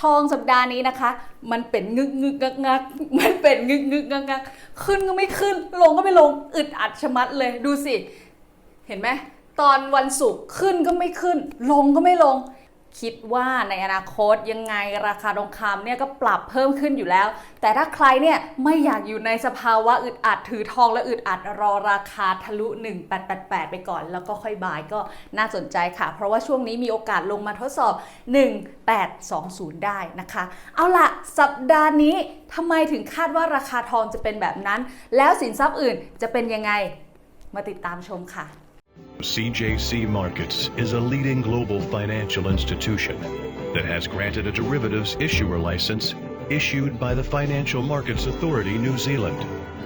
ทองสัปดาห์นี้นะคะ มันเป็นงึกงึกงักงักมันเป็นงึกงึกงักงักขึ้นก็ไม่ขึ้น ลงก็ไม่ลง อึดอัดชะมัดเลย ดูสิ เห็นไหม ตอนวันศุกร์ขึ้นก็ไม่ขึ้น ลงก็ไม่ลง คิดว่าในอนาคตยังไงราคาทองคำเนี่ยก็ปรับเพิ่มขึ้นอยู่แล้ว แต่ถ้าใครเนี่ยไม่อยากอยู่ในสภาวะอึดอัดถือทองและอึดอัดรอราคาทะลุ 1888 ไปก่อน แล้วก็ค่อยบายก็น่าสนใจค่ะ เพราะว่าช่วงนี้มีโอกาสลงมาทดสอบ 1820 ได้นะคะ เอาล่ะสัปดาห์นี้ทำไมถึงคาดว่าราคาทองจะเป็นแบบนั้น แล้วสินทรัพย์อื่นจะเป็นยังไงมาติดตามชมค่ะ CJC Markets is a leading global financial institution that has granted a derivatives issuer license issued by the Financial Markets Authority New Zealand.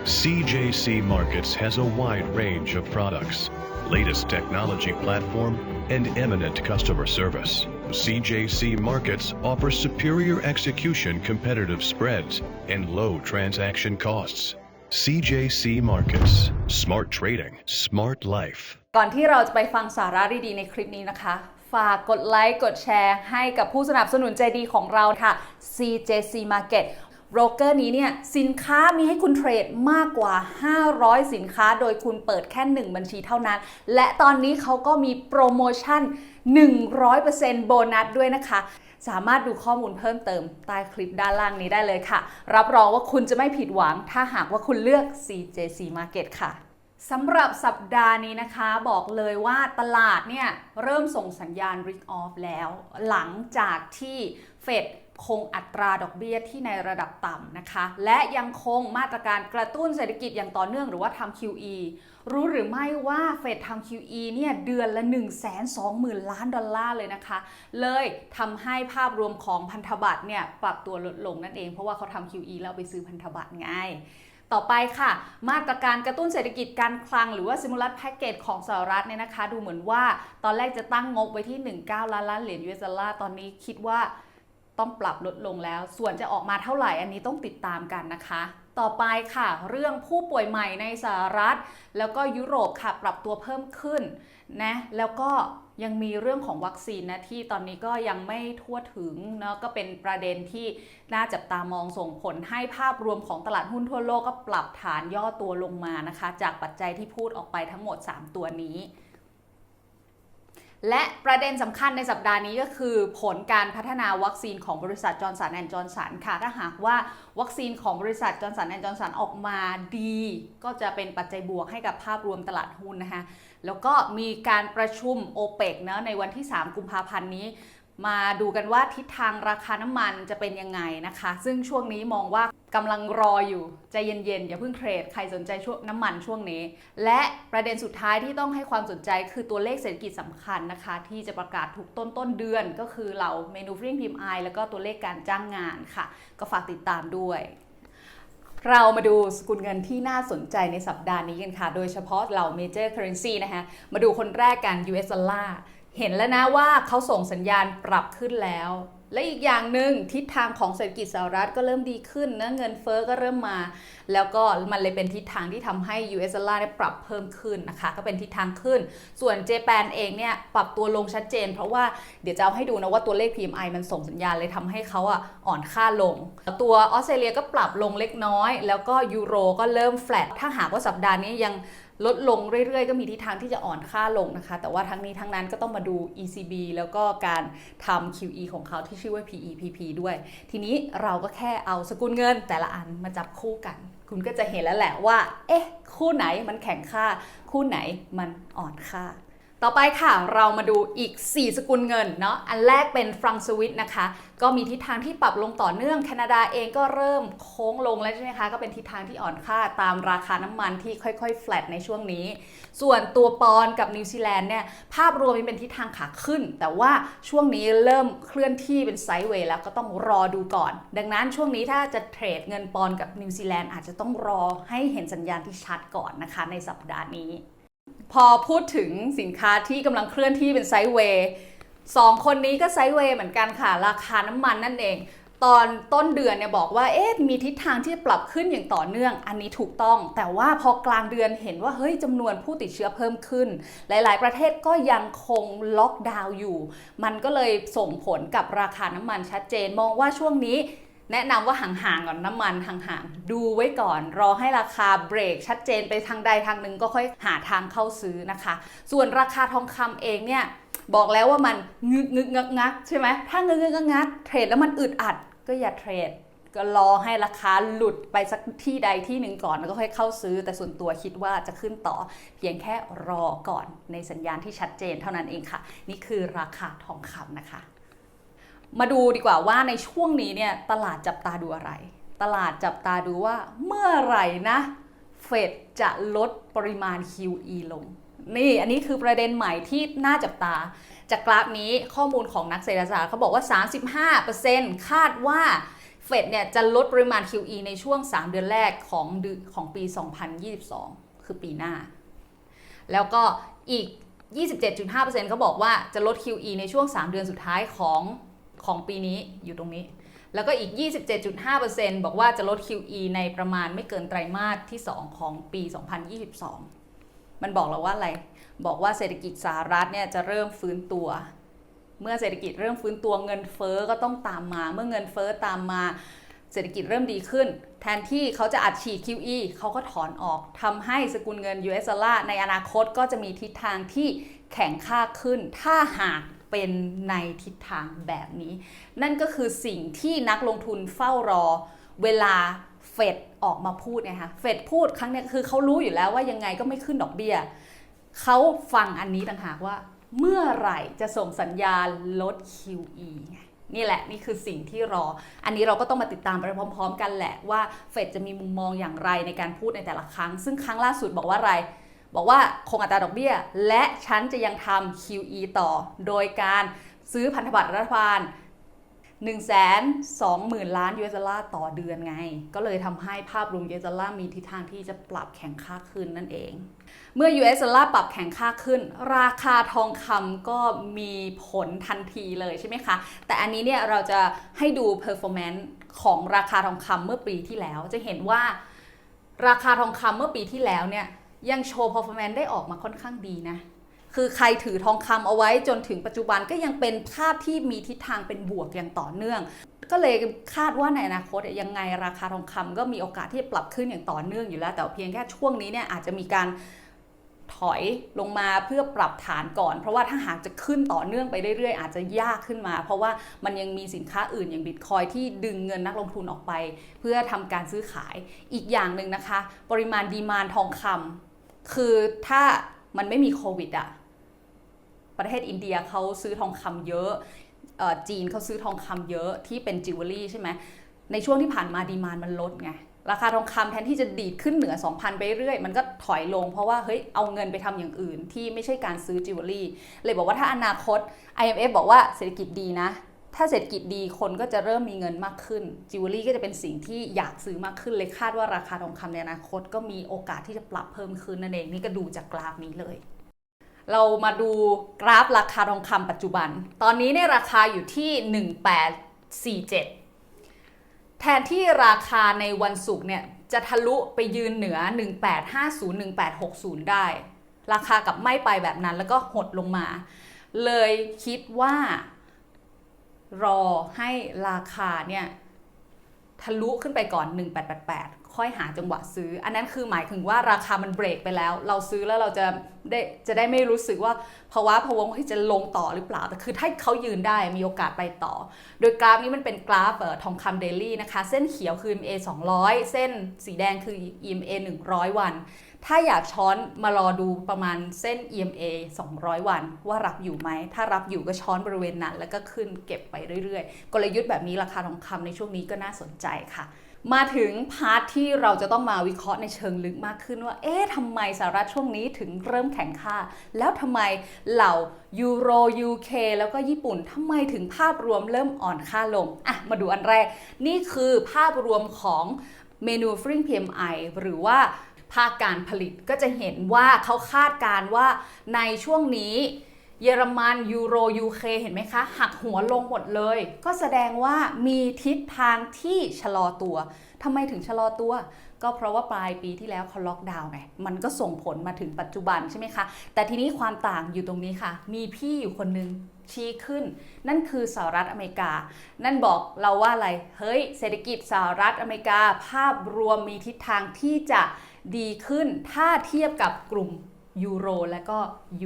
CJC Markets has a wide range of products, latest technology platform, and eminent customer service. CJC Markets offers superior execution competitive spreads and low transaction costs. CJC Markets. Smart trading, smart life. ก่อนที่เราจะไปฟังสาระดีๆในคลิปนี้นะคะ ฝากกดไลค์กดแชร์ให้กับผู้สนับสนุนใจดีของเราค่ะ CJC Market โบรกเกอร์นี้เนี่ยสินค้ามีให้คุณเทรดมากกว่า 500 สินค้า โดยคุณเปิดแค่ 1 บัญชีเท่านั้น และตอนนี้เขาก็มีโปรโมชั่น 100%โบนัสด้วยนะคะ สามารถดูข้อมูลเพิ่มเติมใต้คลิปด้านล่างนี้ได้เลยค่ะ รับรองว่าคุณจะไม่ผิดหวัง ถ้าหากว่าคุณเลือก CJC Market ค่ะ สำหรับสัปดาห์นี้นะคะบอกเลยว่าตลาดเนี่ยเริ่มส่งสัญญาณ risk off แล้ว หลังจากที่เฟดคงอัตราดอกเบี้ยที่ในระดับต่ำนะคะ และยังคงมาตรการกระตุ้นเศรษฐกิจอย่างต่อเนื่องหรือว่าทำ QE รู้หรือไม่ว่าเฟดทำ QE เนี่ยเดือนละ 1 2 0 0 0 0 ล้านดอลลาร์เลยนะคะ เลยทำให้ภาพรวมของพันธบัตรเนี่ยปรับตัวลดลงนั่นเองเพราะว่าเขาทำ QE แล้วไปซื้อพันธบัตรไง ต่อไปค่ะ มาตรการกระตุ้นเศรษฐกิจการคลังหรือว่า stimulus package ของสหรัฐเนี่ยนะคะ ดูเหมือนว่าตอนแรกจะตั้งงบไว้ที่ 19 ล้านล้านเหรียญ US ดอลลาร์ตอนนี้คิดว่าต้องปรับลดลงแล้ว ส่วนจะออกมาเท่าไหร่อันนี้ต้องติดตามกันนะคะ ต่อไปค่ะ เรื่องผู้ป่วยใหม่ในสหรัฐ แล้วก็ยุโรปค่ะปรับตัวเพิ่มขึ้นนะแล้วก็ ยังมีเรื่องของวัคซีนนะที่ตอนนี้ก็ยังไม่ทั่วถึงเนาะก็เป็นประเด็นที่น่าจับตามองส่งผลให้ภาพรวมของตลาดหุ้นทั่วโลกก็ปรับฐานย่อตัวลงมานะคะ จากปัจจัยที่พูดออกไปทั้งหมด 3 ตัวนี้ และประเด็นสำคัญในสัปดาห์นี้ก็คือผลการพัฒนาวัคซีนของบริษัทจอร์นสันแอนด์จอร์นสันค่ะ ถ้าหากว่าวัคซีนของบริษัทจอร์นสันแอนด์จอร์นสันออกมาดี ก็จะเป็นปัจจัยบวกให้กับภาพรวมตลาดหุ้นนะคะ แล้วก็มีการประชุมโอเปกเนะในวันที่ 3 กุมภาพันธ์นี้ มาดูกันว่าทิศทางราคาน้ำมันจะเป็นยังไงนะคะ ซึ่งช่วงนี้มองว่ากำลังรออยู่ใจเย็นๆ อย่าเพิ่งเทรด ใครสนใจช่วงน้ำมันช่วงนี้ และประเด็นสุดท้ายที่ต้องให้ความสนใจคือตัวเลขเศรษฐกิจสำคัญนะคะ ที่จะประกาศทุกต้นต้นเดือนก็คือเหล่าเมนูฟริงพิมไอแล้วก็ตัวเลขการจ้างงานค่ะ ก็ฝากติดตามด้วยเรามาดูสกุลเงินที่น่าสนใจในสัปดาห์นี้กันค่ะ โดยเฉพาะเหล่า major currency นะคะ มาดูคนแรกกัน US dollar เห็นแล้วนะว่าเขาส่งสัญญาณปรับขึ้นแล้ว และอีกอย่างหนึ่งทิศทางของเศรษฐกิจสหรัฐก็เริ่มดีขึ้นนะเงินเฟอ้อก็เริ่มมา แล้วก็มันเลยเป็นทิศทางที่ทำให้ US dollar ได้ปรับเพิ่มขึ้นนะคะ ก็เป็นทิศทางขึ้น ส่วนเจแปนเองเนี่ยปรับตัวลงชัดเจน เพราะว่าเดี๋ยวจะเอาให้ดูนะว่าตัวเลข PMI มันส่งสัญญาณเลยทำให้เขาอะอ่อนค่าลง ตัวออสเตรเลียก็ปรับลงเล็กน้อย แล้วก็ยูโรก็เริ่มแฟลตถ้าหากว่าสัปดาห์นี้ยัง ลดลงเรื่อยๆ ก็มีทิศทางที่จะอ่อนค่าลงนะคะ แต่ว่าทั้งนี้ทั้งนั้นก็ต้องมาดู ECB แล้วก็การทำ QE ของเขาที่ชื่อว่า PEPP ด้วย ทีนี้เราก็แค่เอาสกุลเงินแต่ละอันมาจับคู่กัน คุณก็จะเห็นแล้วแหละว่า เอ๊ะ คู่ไหนมันแข็งค่า คู่ไหนมันอ่อนค่า ต่อไปค่ะเรามาดูอีก 4 สกุลเงินเนาะอันแรกเป็นฟรังสวิตนะคะ ก็มีทิศทางที่ปรับลงต่อเนื่องแคนาดาเองก็เริ่มโค้งลงแล้วใช่ไหมคะ ก็เป็นทิศทางที่อ่อนค่าตามราคาน้ำมันที่ค่อยๆแฟลตในช่วงนี้ ส่วนตัวปอนกับนิวซีแลนด์เนี่ยภาพรวมมันเป็นทิศทางขาขึ้น แต่ว่าช่วงนี้เริ่มเคลื่อนที่เป็นไซด์เวย์แล้วก็ต้องรอดูก่อน ดังนั้นช่วงนี้ถ้าจะเทรดเงินปอนกับนิวซีแลนด์อาจจะต้องรอให้เห็นสัญญาณที่ชัดก่อนนะคะ ในสัปดาห์นี้ พอพูดถึงสินค้าที่กำลังเคลื่อนที่เป็นไซด์เวย์สองคนนี้ก็ไซด์เวย์เหมือนกันค่ะ ราคาน้ำมันนั่นเอง ตอนต้นเดือนเนี่ยบอกว่าเอ๊ะมีทิศทางที่จะปรับขึ้นอย่างต่อเนื่อง อันนี้ถูกต้อง แต่ว่าพอกลางเดือนเห็นว่าเฮ้ยจำนวนผู้ติดเชื้อเพิ่มขึ้น หลาย ๆ ประเทศก็ยังคงล็อกดาวน์อยู่ มันก็เลยส่งผลกับราคาน้ำมันชัดเจนมองว่าช่วงนี้ แนะนำว่าห่างๆก่อนน้ำมันห่างๆดูไว้ก่อนรอให้ราคาเบรกชัดเจนไปทางใดทางหนึ่งก็ค่อยหาทางเข้าซื้อนะคะ ส่วนราคาทองคำเองเนี่ยบอกแล้วว่ามันงึกงึกงักงักใช่ไหมถ้างึกงึกงักงักเทรดแล้วมันอึดอัดก็อย่าเทรดก็รอให้ราคาหลุดไปสักที่ใดที่หนึ่งก่อนแล้วก็ค่อยเข้าซื้อ แต่ส่วนตัวคิดว่าจะขึ้นต่อ เพียงแค่รอก่อนในสัญญาณที่ชัดเจนเท่านั้นเองค่ะ นี่คือราคาทองคำนะคะ มาดูดีกว่าว่าในช่วงนี้เนี่ยตลาดจับตาดูอะไร ตลาดจับตาดูว่าเมื่อไหร่นะเฟดจะลดปริมาณ QE ลง นี่อันนี้คือประเด็นใหม่ที่น่าจับตา จากกราฟนี้ข้อมูลของนักเศรษฐศาสตร์เขาบอกว่า 35%คาดว่าเฟดเนี่ยจะลดปริมาณ QE ในช่วง 3 เดือนแรกของของปี 2022 คือปีหน้า แล้วก็อีก 27.5%เขาบอกว่าจะลด QE ในช่วง 3 เดือนสุดท้ายของ ของปีนี้อยู่ตรงนี้ แล้วก็อีก 27.5%บอกว่าจะลด QE ในประมาณไม่เกินไตรมาสที่ 2 ของปี 2022 มันบอกเราว่าอะไร บอกว่าเศรษฐกิจสหรัฐเนี่ยจะเริ่มฟื้นตัว เมื่อเศรษฐกิจเริ่มฟื้นตัวเงินเฟ้อก็ต้องตามมา เมื่อเงินเฟ้อตามมาเศรษฐกิจเริ่มดีขึ้น แทนที่เขาจะอัดฉีด QE เขาก็ถอนออกทำให้สกุลเงิน US ดอลลาร์ในอนาคตก็จะมีทิศทางที่แข็งค่าขึ้น ถ้าหาก เป็นในทิศทางแบบนี้ นั่นก็คือสิ่งที่นักลงทุนเฝ้ารอเวลาเฟดออกมาพูดเนี่ยค่ะเฟดพูดครั้งนี้คือเขารู้อยู่แล้วว่ายังไงก็ไม่ขึ้นดอกเบี้ยเขาฟังอันนี้ต่างหากว่า เมื่อไหร่จะส่งสัญญาณลด QE นี่แหละนี่คือสิ่งที่รอ อันนี้เราก็ต้องมาติดตามไปพร้อม ๆ กันแหละว่าเฟดจะมีมุมมองอย่างไรในการพูดในแต่ละครั้ง ซึ่งครั้งล่าสุดบอกว่าอะไร บอกว่าคงอัตราดอกเบี้ย และฉันจะยังทำ QE ต่อ โดยการซื้อพันธบัตรรัฐบาล1 2 0 0 0 0 ล้าน US ดอลลาร์ต่อเดือนไง ก็เลยทำให้ภาพรวม US ดอลลาร์มีทิศทางที่จะปรับแข็งค่าขึ้นนั่นเอง เมื่อ US ดอลลาร์ปรับแข็งค่าขึ้น ราคาทองคำก็มีผลทันทีเลยใช่ไหมคะ แต่อันนี้เนี่ยเราจะให้ดู performance ของราคาทองคำเมื่อปีที่แล้ว จะเห็นว่าราคาทองคำเมื่อปีที่แล้วเนี่ย ยังโชว์ performance ได้ออกมาค่อนข้างดีนะ คือใครถือทองคำเอาไว้จนถึงปัจจุบันก็ยังเป็นภาพที่มีทิศทางเป็นบวกอย่างต่อเนื่อง ก็เลยคาดว่าในอนาคตยังไงราคาทองคำก็มีโอกาสที่จะปรับขึ้นอย่างต่อเนื่องอยู่แล้ว แต่เพียงแค่ช่วงนี้เนี่ยอาจจะมีการถอยลงมาเพื่อปรับฐานก่อน เพราะว่าถ้าหากจะขึ้นต่อเนื่องไปเรื่อยๆ อาจจะยากขึ้นมา เพราะว่ามันยังมีสินค้าอื่นอย่างบิตคอยที่ดึงเงินนักลงทุนออกไป เพื่อทำการซื้อขายอีกอย่างหนึ่งนะคะ ปริมาณดีมานทองคำ คือถ้ามันไม่มีโควิดอะประเทศอินเดียเขาซื้อทองคำเยอะ จีนเขาซื้อทองคำเยอะที่เป็นจิวเวลรี่ใช่ไหมในช่วงที่ผ่านมาดีมานมันลดไง ราคาทองคำแทนที่จะดีดขึ้นเหนือ 2,000 ไปเรื่อย มันก็ถอยลงเพราะว่าเฮ้ยเอาเงินไปทำอย่างอื่นที่ไม่ใช่การซื้อจิวเวลรี่เลยบอกว่าถ้าอนาคต IMF บอกว่าเศรษฐกิจดีนะ ถ้าเศรษฐกิจดีคนก็จะเริ่มมีเงินมากขึ้นจิวเวลรี่ก็จะเป็นสิ่งที่อยากซื้อมากขึ้นเลยคาดว่าราคาทองคำในอนาคต ก็มีโอกาสที่จะปรับเพิ่มขึ้นนั่นเองนี่ก็ดูจากกราฟนี้เลย เรามาดูกราฟราคาทองคำปัจจุบัน ตอนนี้เนี่ยราคาอยู่ที่ 1847 แทนที่ราคาในวันศุกร์เนี่ยจะทะลุไปยืนเหนือ 1850 1860 ได้ ราคากับไม่ไปแบบนั้นแล้วก็หดลงมา เลยคิดว่า รอให้ราคาเนี่ยทะลุขึ้นไปก่อน 1888 ค่อยหาจังหวะซื้อ อันนั้นคือหมายถึงว่าราคามันเบรกไปแล้ว เราซื้อแล้วเราจะได้จะได้ไม่รู้สึกว่าภาวะพวงที่จะลงต่อหรือเปล่า แต่คือถ้าเขายืนได้มีโอกาสไปต่อ โดยกราฟนี้มันเป็นกราฟออทองคำเดลี่นะคะ เส้นเขียวคือ EMA 200 เส้นสีแดงคือ EMA 100 วัน ถ้าอยากช้อนมารอดูประมาณเส้น EMA 200 วัน ว่ารับอยู่ไหม ถ้ารับอยู่ก็ช้อนบริเวณนั้น แล้วก็ขึ้นเก็บไปเรื่อยๆ กลยุทธ์แบบนี้ราคาทองคำในช่วงนี้ก็น่าสนใจค่ะ มาถึงพาร์ทที่เราจะต้องมาวิเคราะห์ในเชิงลึกมากขึ้นว่า เอ๊ะทำไมสหรัฐช่วงนี้ถึงเริ่มแข็งค่า แล้วทำไมเหล่ายูโร UK แล้วก็ญี่ปุ่นทำไมถึงภาพรวมเริ่มอ่อนค่าลงอะมาดูอันแรก นี่คือภาพรวมของเมนูฟริง PMI หรือว่า ภาคการผลิตก็จะเห็นว่าเขาคาดการณ์ว่าในช่วงนี้เยอรมันยูโรยูเคเห็นไหมคะ หักหัวลงหมดเลย ก็แสดงว่ามีทิศทางที่ชะลอตัวทำไมถึงชะลอตัว ก็เพราะว่าปลายปีที่แล้วเขาล็อกดาวน์ไงมันก็ส่งผลมาถึงปัจจุบันใช่ไหมคะ แต่ทีนี้ความต่างอยู่ตรงนี้ค่ะ มีพี่อยู่คนหนึ่งชี้ขึ้น นั่นคือสหรัฐอเมริกา นั่นบอกเราว่าอะไร เฮ้ย เศรษฐกิจสหรัฐอเมริกา ภาพรวมมีทิศทางที่จะ ดีขึ้นถ้าเทียบกับกลุ่มยูโรและก็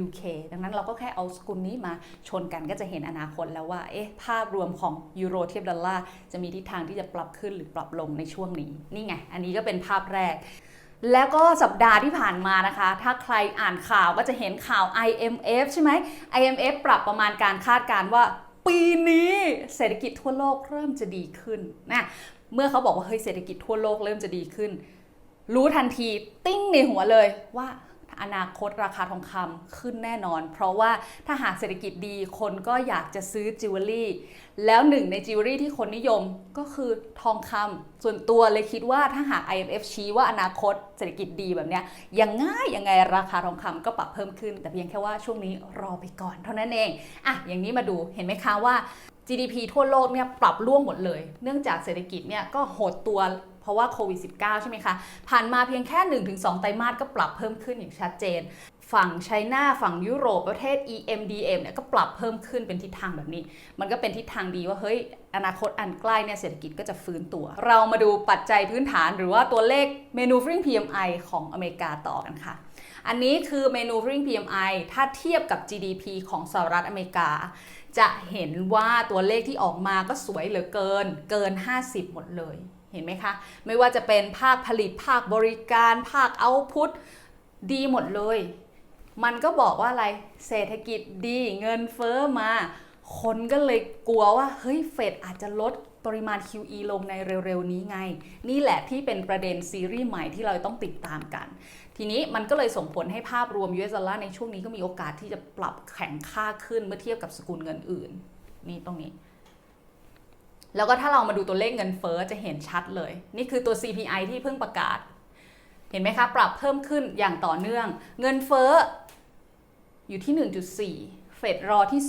UK ดังนั้นเราก็แค่เอาสกุลนี้มาชนกันก็จะเห็นอนาคตแล้วว่า เอ๊ะ ภาพรวมของยูโรเทียบดอลลาร์จะมีทิศทางที่จะปรับขึ้นหรือปรับลงในช่วงนี้ นี่ไง อันนี้ก็เป็นภาพแรก แล้วก็สัปดาห์ที่ผ่านมานะคะ ถ้าใครอ่านข่าวก็จะเห็นข่าว IMF ใช่ไหม IMF ปรับประมาณการคาดการว่าปีนี้เศรษฐกิจทั่วโลกเริ่มจะดีขึ้นนะ เมื่อเขาบอกว่าเฮ้ยเศรษฐกิจทั่วโลกเริ่มจะดีขึ้น รู้ทันทีติ้งในหัวเลยว่าอนาคตราคาทองคำขึ้นแน่นอน เพราะว่าถ้าหากเศรษฐกิจดีคนก็อยากจะซื้อจิวเวลรี่ แล้วหนึ่งในจิวเวลรี่ที่คนนิยมก็คือทองคำส่วนตัวเลยคิดว่าถ้าหาก IMF ชี้ว่าอนาคตเศรษฐกิจดีแบบเนี้ยยังง่ายยังไงราคาทองคำก็ปรับเพิ่มขึ้น แต่เพียงแค่ว่าช่วงนี้รอไปก่อนเท่านั้นเองอะอย่างนี้มาดูเห็นไหมคะว่า GDP ทั่วโลกเนี่ยปรับร่วงหมดเลย เนื่องจากเศรษฐกิจเนี่ยก็หดตัว ราะว่าโควิด -19 ใช่ไหมคะ ผ่านมาเพียงแค่ 1-2 ไตรมาสก็ปรับเพิ่มขึ้นอย่างชัดเจน ฝั่งไชน่าฝั่งยุโรปประเทศ EMDM เนี่ยก็ปรับเพิ่มขึ้นเป็นทิศทางแบบนี้ มันก็เป็นทิศทางดีว่าเฮ้ยอนาคตอันใกล้เนี่ยเศรษฐกิจก็จะฟื้นตัว เรามาดูปัจจัยพื้นฐานหรือว่าตัวเลข Manufacturing PMI ของอเมริกาต่อกันค่ะ อันนี้คือ Manufacturing PMI ถ้าเทียบกับ GDP ของสหรัฐอเมริกา จะเห็นว่าตัวเลขที่ออกมาก็สวยเหลือเกิน เกิน 50 หมดเลย เห็นไหมคะ ไม่ว่าจะเป็นภาคผลิตภาคบริการ ภาคเอาพุทดีหมดเลย มันก็บอกว่าอะไรเศรษฐกิจดีเงินเฟอ้อมา คนก็เลยกลัวว่า เฮ้ยเฟดอาจจะลดปริมาณ QE ลงในเร็วๆนี้ไง นี่แหละที่เป็นประเด็นซีรีส์ใหม่ที่เราต้องติดตามกัน ทีนี้มันก็เลยส่งผลให้ภาพรวม US ดอลลาร์ในช่วงนี้ก็มีโอกาสที่จะปรับแข็งค่าขึ้นเมื่อเทียบกับสกุลเงินอื่น นี่ตรงนี้ แล้วก็ถ้าเรามาดูตัวเลขเงินเฟอ้อจะเห็นชัดเลย นี่คือตัว CPI ที่เพิ่งประกาศ เห็นไหมคะ ปรับเพิ่มขึ้นอย่างต่อเนื่อง เงินเฟ้ออยู่ที่ 1.4 เฟดรอที่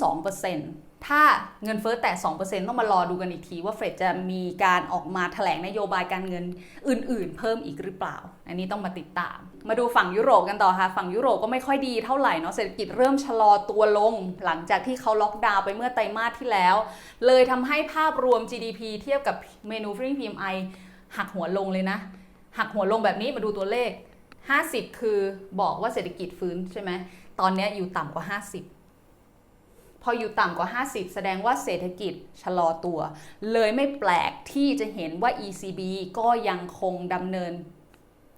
2% ถ้าเงินเฟ้อแตะ2%ต้องมารอดูกันอีกทีว่าเฟดจะมีการออกมาแถลงนโยบายการเงินอื่น ๆ เพิ่มอีกหรือเปล่า อันนี้ต้องมาติดตาม มาดูฝั่งยุโรปกันต่อค่ะ ฝั่งยุโรปก็ไม่ค่อยดีเท่าไหร่เนาะ เศรษฐกิจเริ่มชะลอตัวลง หลังจากที่เขาล็อกดาวน์ไปเมื่อไตรมาสที่แล้ว เลยทำให้ภาพรวม GDP เทียบกับ Manufacturing PMI หักหัวลงเลยนะ หักหัวลงแบบนี้มาดูตัวเลข 50 คือบอกว่าเศรษฐกิจฟื้นใช่ไหม ตอนนี้อยู่ต่ำกว่า 50 พออยู่ต่ำกว่า 50 แสดงว่าเศรษฐกิจชะลอตัว เลยไม่แปลกที่จะเห็นว่า ECB ก็ยังคงดำเนิน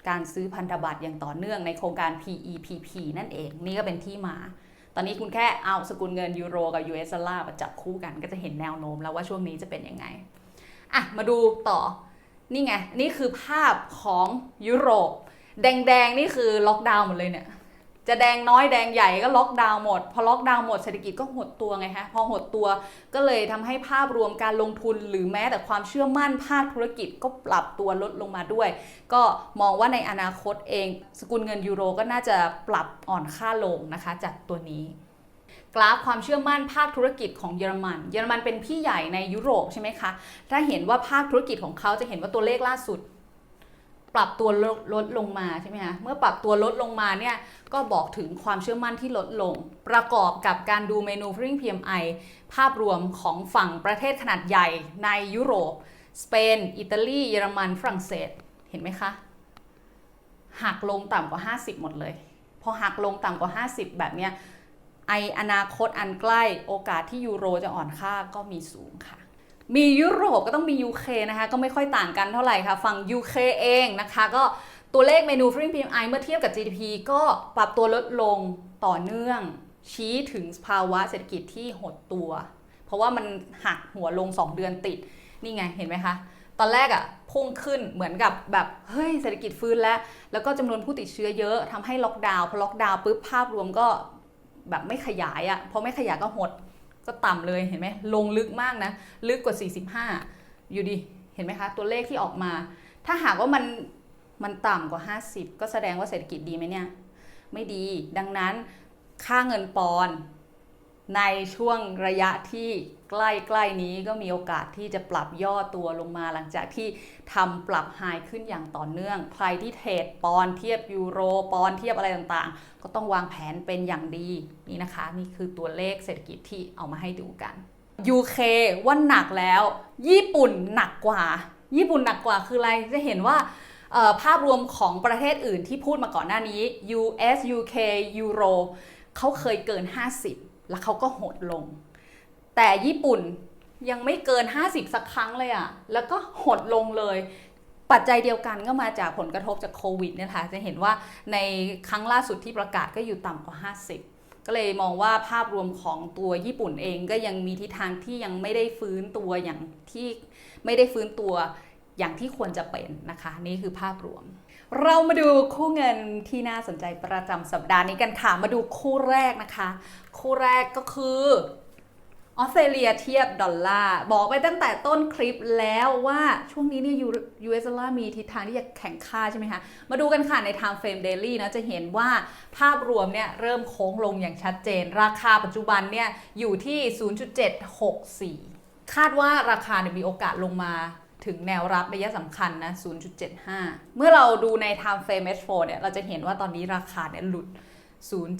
การซื้อพันธบัตรอย่างต่อเนื่องในโครงการ PEPP นั่นเอง นี่ก็เป็นที่มา ตอนนี้คุณแค่เอาสกุลเงินยูโรกับ US ดอลลาร์มาจับคู่กัน ก็จะเห็นแนวโน้มแล้วว่าช่วงนี้จะเป็นยังไง อะ มาดูต่อ นี่ไง นี่คือภาพของยุโรป แดงๆ นี่คือล็อกดาวน์หมดเลยเนี่ย จะแดงน้อยแดงใหญ่ก็ล็อกดาวน์หมด พอล็อกดาวน์หมดเศรษฐกิจก็หดตัวไงฮะ พอหดตัวก็เลยทำให้ภาพรวมการลงทุนหรือแม้แต่ความเชื่อมั่นภาคธุรกิจก็ปรับตัวลดลงมาด้วย ก็มองว่าในอนาคตเอง สกุลเงินยูโรก็น่าจะปรับอ่อนค่าลงนะคะ จากตัวนี้กราฟความเชื่อมั่นภาคธุรกิจของเยอรมัน เยอรมันเป็นพี่ใหญ่ในยุโรปใช่ไหมคะ ถ้าเห็นว่าภาคธุรกิจของเขาจะเห็นว่าตัวเลขล่าสุด ปรับตัวลดลดลงมาใช่ไหมคะเมื่อปรับตัวลดลงมาเนี่ยก็บอกถึงความเชื่อมั่นที่ลดลง ประกอบกับการดูเมนู Manufacturing PMI ภาพรวมของฝั่งประเทศขนาดใหญ่ในยุโรป สเปน อิตาลี เยอรมัน ฝรั่งเศส เห็นไหมคะ หักลงต่ำกว่า 50 หมดเลย พอหักลงต่ำกว่า 50 แบบเนี้ยไออนาคตอันใกล้โอกาสที่ยูโรจะอ่อนค่าก็มีสูงค่ะ มียุโรปก็ต้องมี UK นะคะก็ไม่ค่อยต่างกันเท่าไหร่ค่ะฝั่ง UK เองนะคะ ก็ตัวเลข Manufacturing PMI เมื่อเทียบกับ GDP ก็ปรับตัวลดลงต่อเนื่อง ชี้ถึงภาวะเศรษฐกิจที่หดตัว เพราะว่ามันหักหัวลง 2 เดือนติด นี่ไงเห็นไหมคะ ตอนแรกอะ่ะพุ่งขึ้นเหมือนกับแบบเฮ้ยเศรษฐกิจฟื้นแล้ว แล้วก็จำนวนผู้ติดเชื้อเยอะทำให้ล็อกดาวน์พอล็อกดาวน์ปุ๊บภาพรวมก็แบบไม่ขยายอะ่ะพอไม่ขยายก็หด ก็ต่ำเลยเห็นไหมลงลึกมากนะ ลึกกว่า 45 อยู่ดิเห็นไหมคะตัวเลขที่ออกมา ถ้าหากว่ามันมันต่ำกว่า 50 ก็แสดงว่าเศรษฐกิจดีไหมเนี่ย ไม่ดีดังนั้นค่าเงินปอน ในช่วงระยะที่ใกล้ๆนี้ก็มีโอกาสที่จะปรับย่อตัวลงมาหลังจากที่ทำปรับไฮขึ้นอย่างต่อเนื่อง ใครที่เทรดปอนเทียบยูโรปอนเทียบอะไรต่างๆ ก็ต้องวางแผนเป็นอย่างดีนี่นะคะ นี่คือตัวเลขเศรษฐกิจที่เอามาให้ดูกัน UK ว่าหนักแล้ว ญี่ปุ่นหนักกว่า ญี่ปุ่นหนักกว่าคืออะไรจะเห็นว่าภาพรวมของประเทศอื่นที่พูดมาก่อนหน้านี้ US UK Euro เขาเคยเกิน 50 แล้วเขาก็หดลง แต่ญี่ปุ่นยังไม่เกิน 50 สักครั้งเลยอะแล้วก็หดลงเลย ปัจจัยเดียวกันก็มาจากผลกระทบจากโควิดเนี่ยค่ะ จะเห็นว่าในครั้งล่าสุดที่ประกาศก็อยู่ต่ำกว่า 50ก็เลยมองว่าภาพรวมของตัวญี่ปุ่นเองก็ยังมีทิศทางที่ยังไม่ได้ฟื้นตัวอย่างที่ไม่ได้ฟื้นตัวอย่างที่ควรจะเป็นนะคะ นี่คือภาพรวม เรามาดูคู่เงินที่น่าสนใจประจำสัปดาห์นี้กันค่ะ มาดูคู่แรกนะคะ คู่แรกก็คือออสเตรเลียเทียบดอลลาร์บอกไปตั้งแต่ต้นคลิปแล้วว่าช่วงนี้เนี่ย US ดอลลาร์มีทิศทางที่จะแข่งค่าใช่ไหมคะ มาดูกันค่ะใน Time Frame Daily นะจะเห็นว่าภาพรวมเนี่ยเริ่มโค้งลงอย่างชัดเจน ราคาปัจจุบันเนี่ยอยู่ที่ 0.764 คาดว่าราคาเนี่ยมีโอกาสลงมา ถึงแนวรับระยะสำคัญนะ 0.75 เมื่อเราดูใน Time Frame H4 เนี่ย เราจะเห็นว่าตอนนี้ราคาเนี่ยหลุด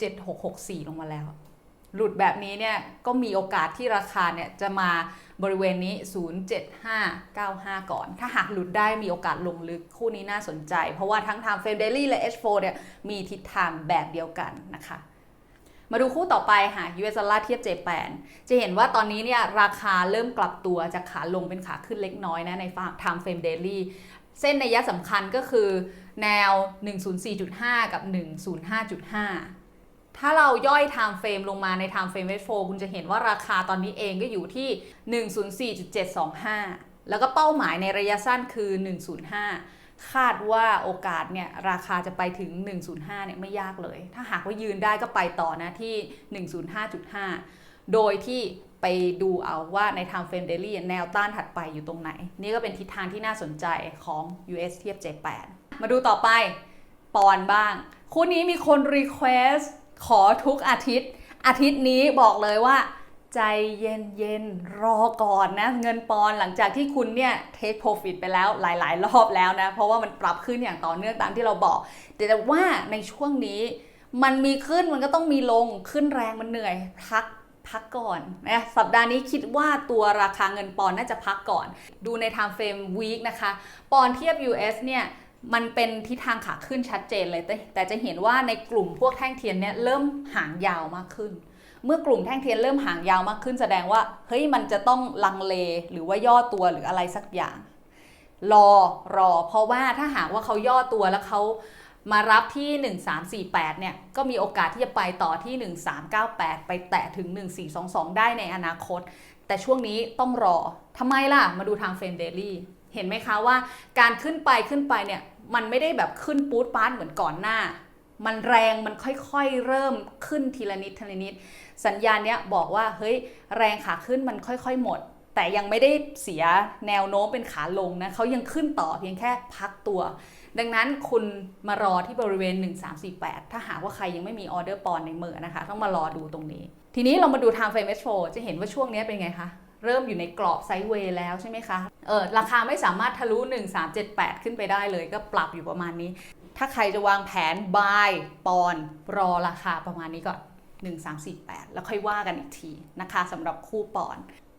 07664 ลงมาแล้ว หลุดแบบนี้เนี่ย ก็มีโอกาสที่ราคาเนี่ย จะมาบริเวณนี้ 07595 ก่อน ถ้าหากหลุดได้มีโอกาสลงลึกคู่นี้น่าสนใจ เพราะว่าทั้ง Time Frame Daily และ H4 เนี่ย มีทิศทางแบบเดียวกันนะคะ มาดูคู่ต่อไปค่ะ US ดอลลาร์เทียบเจแปนจะเห็นว่าตอนนี้เนี่ยราคาเริ่มกลับตัวจากขาลงเป็นขาขึ้นเล็กน้อยนะใน Time Frame Daily เส้นในยะสำคัญก็คือแนว 104.5 กับ 105.5 ถ้าเราย่อย Time Frame ลงมาใน Time Frame H4 คุณจะเห็นว่าราคาตอนนี้เองก็อยู่ที่ 104.725 แล้วก็เป้าหมายในระยะสั้นคือ 105 คาดว่าโอกาสเนี่ยราคาจะไปถึง 105 เนี่ยไม่ยากเลย ถ้าหากว่ายืนได้ก็ไปต่อนะที่ 105.5 โดยที่ไปดูเอาว่าใน Time Frame Daily แนวต้านถัดไปอยู่ตรงไหน นี่ก็เป็นทิศทางที่น่าสนใจของ US เทียบ J8 มาดูต่อไปปอนบ้าง คู่นี้มีคน Request ขอทุกอาทิตย์ อาทิตย์นี้บอกเลยว่า ใจเย็นๆรอก่อนนะ เงินปอนหลังจากที่คุณเนี่ย take profit ไปแล้วหลาย ๆ รอบแล้วนะ เพราะว่ามันปรับขึ้นอย่างต่อเนื่องตามที่เราบอก แต่ว่าในช่วงนี้มันมีขึ้นมันก็ต้องมีลงขึ้นแรงมันเหนื่อยพักพักก่อนนะสัปดาห์นี้คิดว่าตัวราคาเงินปอนน่าจะพักก่อน ดูใน time frame week นะคะ ปอนเทียบ US เนี่ยมันเป็นทิศทางขาขึ้นชัดเจนเลย แต่จะเห็นว่าในกลุ่มพวกแท่งเทียนเนี่ยเริ่มหางยาวมากขึ้น เมื่อกลุ่มแท่งเทียนเริ่มหางยาวมากขึ้นแสดงว่าเฮ้ยมันจะต้องลังเลหรือว่าย่อตัวหรืออะไรสักอย่าง รอรอ เพราะว่าถ้าหากว่าเขาย่อตัวแล้วเขามารับที่ 1348 เนี่ย ก็มีโอกาสที่จะไปต่อที่ 1398 ไปแตะถึง 1422 ได้ในอนาคต แต่ช่วงนี้ต้องรอทำไมล่ะ มาดูทางเฟรมเดลี่เห็นไหมคะว่าการขึ้นไปขึ้นไปเนี่ย มันไม่ได้แบบขึ้นปูดปาร์ตเหมือนก่อนหน้า มันแรงมันค่อยๆ เริ่มขึ้นทีละนิดทีละนิด สัญญาณเนี้ยบอกว่าเฮ้ยแรงขาขึ้นมันค่อยๆ หมด แต่ยังไม่ได้เสียแนวโน้มเป็นขาลงนะเขายังขึ้นต่อเพียงแค่พักตัว ดังนั้นคุณมารอที่บริเวณ 1348 ถ้าหากว่าใครยังไม่มีออเดอร์ปอนในมือนะคะ ต้องมารอดูตรงนี้ ทีนี้เรามาดู Time Frame H4 จะเห็นว่าช่วงนี้เป็นไงคะเริ่มอยู่ในกรอบไซด์เวย์แล้วใช่ไหมคะ เออราคาไม่สามารถทะลุ 1378 ขึ้นไปได้เลยก็ปรับอยู่ประมาณนี้ ถ้าใครจะวางแผน buy ปอนรอราคาประมาณนี้ก่อน 1348 แล้วค่อยว่ากันอีกทีนะคะสำหรับคู่ปอน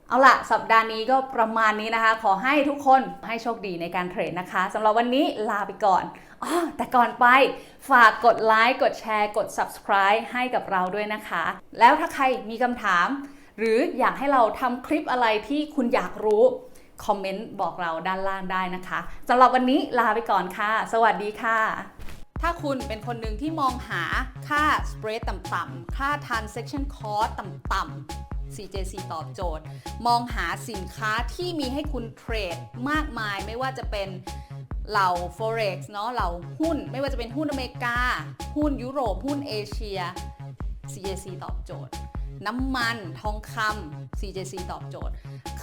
เอาล่ะสัปดาห์นี้ก็ประมาณนี้นะคะ ขอให้ทุกคนให้โชคดีในการเทรดนะคะสำหรับวันนี้ลาไปก่อนอ๋อแต่ก่อนไปฝากกดไลค์กดแชร์กด subscribe ให้กับเราด้วยนะคะ แล้วถ้าใครมีคำถาม หรืออยากให้เราทำคลิปอะไรที่คุณอยากรู้ คอมเมนต์บอกเราด้านล่างได้นะคะสำหรับวันนี้ลาไปก่อนค่ะ สวัสดีค่ะ ถ้าคุณเป็นคนหนึ่งที่มองหาค่า spread ต่ำๆค่า transaction cost ต่ำๆ CJC ตอบโจทย์ มองหาสินค้าที่มีให้คุณเทรดมากมายไม่ว่าจะเป็นเหล่า forex เนาะเหล่าหุ้น ไม่ว่าจะเป็นหุ้นอเมริกา หุ้นยุโรป หุ้นเอเชีย CJC ตอบโจทย์ น้ำมัน ทองคำ CJC ตอบโจทย์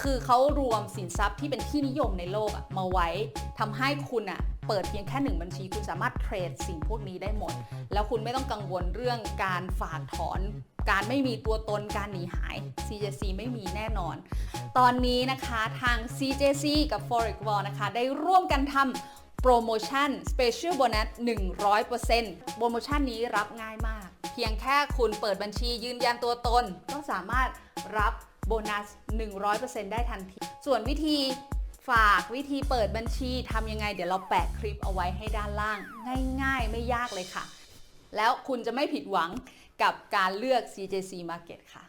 คือเขารวมสินทรัพย์ที่เป็นที่นิยมในโลกอะมาไว้ทำให้คุณอะเปิดเพียงแค่หนึ่งบัญชี คุณสามารถเทรดสิ่งพวกนี้ได้หมด แล้วคุณไม่ต้องกังวลเรื่องการฝากถอน การไม่มีตัวตนการหนีหาย CJC ไม่มีแน่นอน ตอนนี้นะคะทาง CJC กับ Forex Wall นะคะ ได้ร่วมกันทำโปรโมชั่น Special Bonus 100%โปรโมชั่นนี้รับง่ายมาก เพียงแค่คุณเปิดบัญชียืนยันตัวตน ก็สามารถรับโบนัส 100%ได้ทันที ส่วนวิธีฝากวิธีเปิดบัญชีทำยังไง เดี๋ยวเราแปะคลิปเอาไว้ให้ด้านล่าง ง่ายๆ ไม่ยากเลยค่ะ แล้วคุณจะไม่ผิดหวังกับการเลือก CJC Market ค่ะ